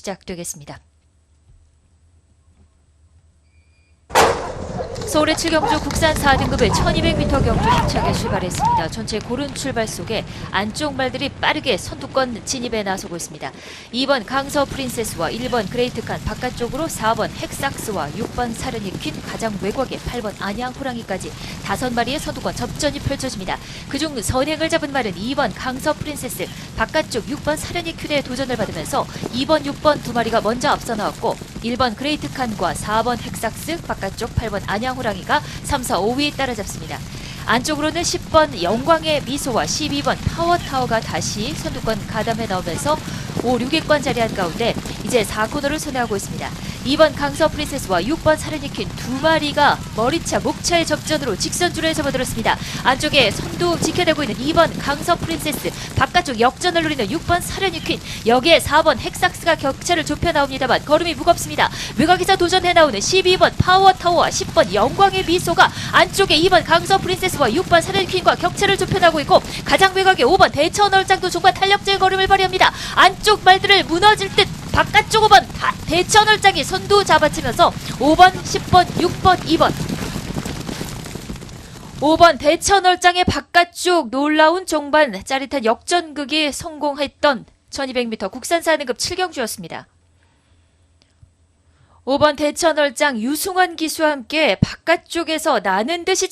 시작되겠습니다. 서울의 7경주 국산 4등급의 1200m 경주 힘차게 출발했습니다. 전체 고른 출발 속에 안쪽 말들이 빠르게 선두권 진입에 나서고 있습니다. 2번 강서 프린세스와 1번 그레이트 칸 바깥쪽으로 4번 헥삭스와 6번 사르니 퀸 가장 외곽에 8번 안양 호랑이까지 다섯 마리의 선두권 접전이 펼쳐집니다. 그중 선행을 잡은 말은 2번 강서 프린세스 바깥쪽 6번 사르니 퀸의 도전을 받으면서 2번 6번 두 마리가 먼저 앞서 나왔고 1번 그레이트 칸과 4번 헥삭스 바깥쪽 8번 안양 호랑이가 3, 4, 5위 따라잡습니다. 안쪽으로는 10번 영광의 미소와 12번 파워타워가 다시 선두권 가담해 나오면서 5, 6위권 자리한 가운데 이제 4코너를 손해하고 있습니다. 2번 강서 프린세스와 6번 사르니퀸 두 마리가 머리차, 목차의 접전으로 직선줄에 접어들었습니다. 안쪽에 선두 지켜내고 있는 2번 강서 프린세스, 바깥쪽 역전을 노리는 6번 사르니퀸, 여기에 4번 헥삭스가 격차를 좁혀 나옵니다만 걸음이 무겁습니다. 외곽에서 도전해 나오는 12번 파워타워와 10번 영광의 미소가 안쪽에 2번 강서 프린세스와 6번 사르니퀸과 격차를 좁혀 나고 있고 가장 외곽에 5번 대천얼짱도 종과 탄력적인 걸음을 발휘합니다. 안쪽 말들을 무너질 듯 바깥쪽 5번 다- 대천얼짱이 선두 잡아치면서 5번, 10번, 6번, 2번 5번 대천얼짱의 바깥쪽 놀라운 종반 짜릿한 역전극이 성공했던 1200m 국산 4등급 7경주였습니다. 5번 대천얼짱 유승환 기수와 함께 바깥쪽에서 나는 듯이